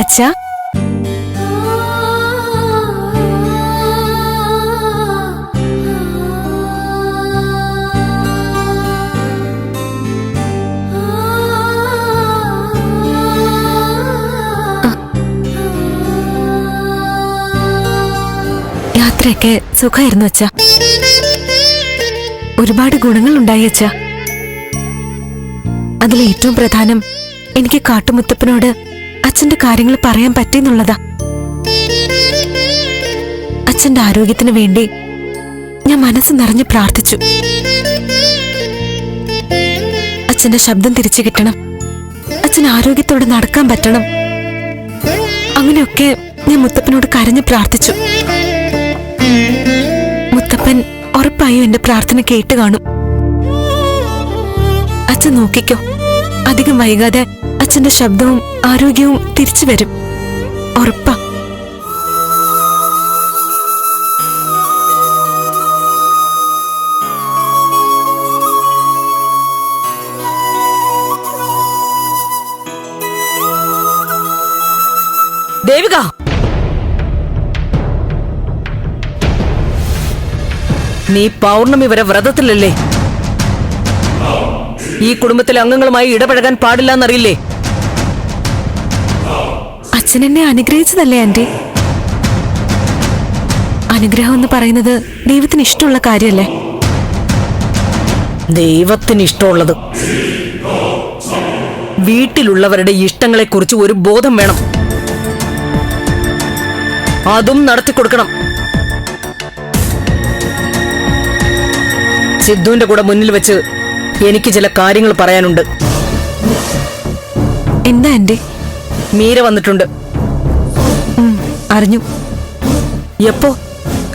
അച്ഛാ? യാത്രയൊക്കെ സുഖമായിരുന്നു അച്ഛാ. ഒരുപാട് ഗുണങ്ങൾ ഉണ്ടായി അച്ഛാ അതിലേറ്റവും പ്രധാനം എനിക്ക് കാട്ടുമുത്തപ്പനോട് അച്ഛന്റെ കാര്യങ്ങൾ പറയാൻ പറ്റിയെന്നുള്ളതാ. അച്ഛന്റെ ആരോഗ്യത്തിന് വേണ്ടി ഞാൻ മനസ്സ് നിറഞ്ഞ് പ്രാർത്ഥിച്ചു. അച്ഛന്റെ ശബ്ദം തിരിച്ചു കിട്ടണം. അച്ഛൻ ആരോഗ്യത്തോടെ നടക്കാൻ പറ്റണം. അങ്ങനെയൊക്കെ ഞാൻ മുത്തപ്പനോട് കരഞ്ഞ് പ്രാർത്ഥിച്ചു. മുത്തപ്പൻ ഉറപ്പായും എന്റെ പ്രാർത്ഥന കേട്ട് കാണും. അച്ഛൻ നോക്കിക്കോ അധികം വൈകാതെ അച്ഛന്റെ ശബ്ദവും ആരോഗ്യവും തിരിച്ചു വരും. ഉറപ്പാ. ദേവിക! നീ പൗർണമി വരെ വ്രതത്തിലല്ലേ? ഈ കുടുംബത്തിലെ അംഗങ്ങളുമായി ഇടപഴകാൻ പാടില്ല എന്നറിയില്ലേ അച്ഛൻ എന്നെ അനുഗ്രഹിച്ചതല്ലേ ആന്റി? അനുഗ്രഹം എന്ന് പറയുന്നത് ദൈവത്തിന് ഇഷ്ടമുള്ള കാര്യമല്ലേ? ദൈവത്തിന് ഇഷ്ടമുള്ളത്. വീട്ടിലുള്ളവരുടെ ഇഷ്ടങ്ങളെ കുറിച്ച് ഒരു ബോധം വേണം. അതും നടത്തി കൊടുക്കണം. സിദ്ധുവിന്റെ കൂടെ മുന്നിൽ വെച്ച് എനിക്ക് ചില കാര്യങ്ങൾ പറയാനുണ്ട്. എന്താ ആന്റി? മീര വന്നിട്ടുണ്ട്. അറിഞ്ഞു. എപ്പോ?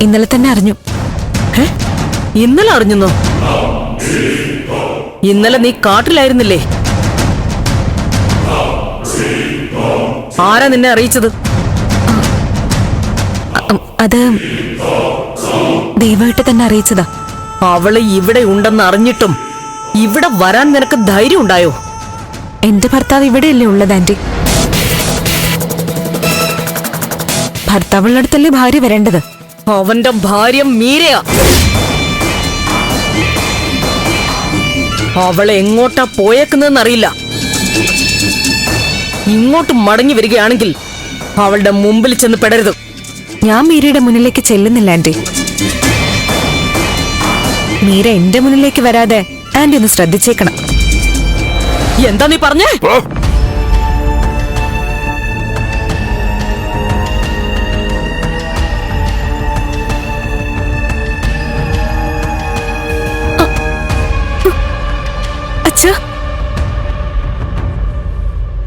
ഇന്നലെ തന്നെ അറിഞ്ഞു? ഇന്നലെ അറിഞ്ഞോ ഇന്നലെ നീ കാട്ടിലായിരുന്നില്ലേ? ആരാ നിന്നെ അറിയിച്ചത്? അത് ദൈവമായിട്ട് തന്നെ അറിയിച്ചതാ. അവൾ ഇവിടെ ഉണ്ടെന്ന് അറിഞ്ഞിട്ടും ഇവിടെ വരാൻ നിനക്ക് ധൈര്യം ഉണ്ടായോ? എന്റെ ഭർത്താവ് ഇവിടെയല്ലേ ഉള്ളത് ആന്റി. ഭർത്താവുള്ള അടുത്തല്ലേ ഭാര്യ വരേണ്ടത്? അവന്റെ ഭാര്യ മീരയാ. അവളെ എങ്ങോട്ടാ പോയേക്കുന്നതെന്ന് അറിയില്ല ഇങ്ങോട്ട് മടങ്ങി വരികയാണെങ്കിൽ അവളുടെ മുമ്പിൽ ചെന്ന് പെടരുത്. ഞാൻ മീരയുടെ മുന്നിലേക്ക് ചെല്ലുന്നില്ല ആന്റി. മീര എന്റെ മുന്നിലേക്ക് വരാതെ ആന്റി ഒന്ന് ശ്രദ്ധിച്ചേക്കണം. എന്താ നീ പറഞ്ഞേ?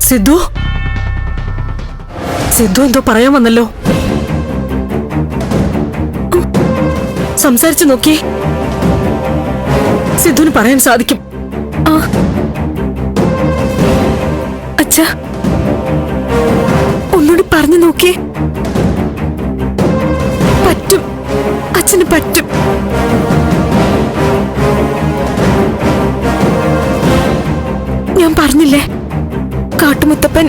സിദ്ധു? സിദ്ധു എന്തോ പറയാൻ വന്നല്ലോ. സംസാരിച്ചു നോക്കിയേ സിദ്ധുവിന് പറയാൻ സാധിക്കും. അച്ഛാ. ഒന്നുകൂടി പറഞ്ഞു നോക്കിയേ പറ്റും. അച്ഛന് പറ്റും. ഞാൻ പറഞ്ഞില്ലേ? കാട്ടുമുത്തപ്പൻ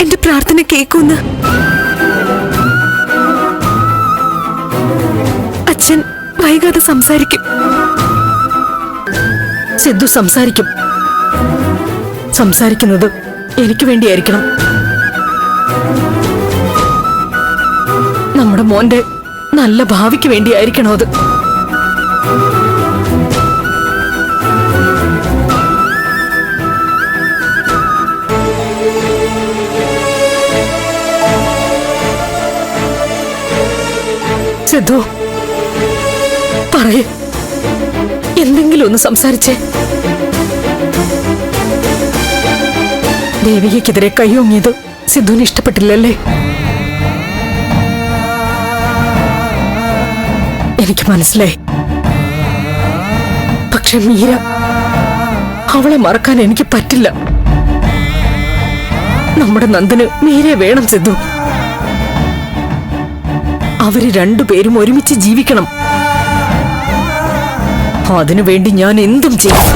എന്റെ പ്രാർത്ഥന കേൾക്കുന്ന്. അച്ഛൻ വൈകാതെ സംസാരിക്കും. സിദ്ധു സംസാരിക്കും. സംസാരിക്കുന്നത് എനിക്ക് വേണ്ടിയായിരിക്കണം. നമ്മുടെ മോന്റെ നല്ല ഭാവിക്ക് വേണ്ടിയായിരിക്കണം അത്? സിദ്ധു പറയേ. എന്തെങ്കിലും ഒന്ന് സംസാരിച്ചേ. ദേവികയ്ക്കെതിരെ കൈയോങ്ങിയത് സിദ്ധുവിന് ഇഷ്ടപ്പെട്ടില്ലല്ലേ? എനിക്ക് മനസ്സിലായി. പക്ഷെ മീര അവളെ മറക്കാൻ എനിക്ക് പറ്റില്ല. നമ്മുടെ നന്ദന് മീരെ വേണം സിദ്ധു അവർ രണ്ടുപേരും ഒരുമിച്ച് ജീവിക്കണം. അതിനുവേണ്ടി ഞാൻ എന്തും ചെയ്യും.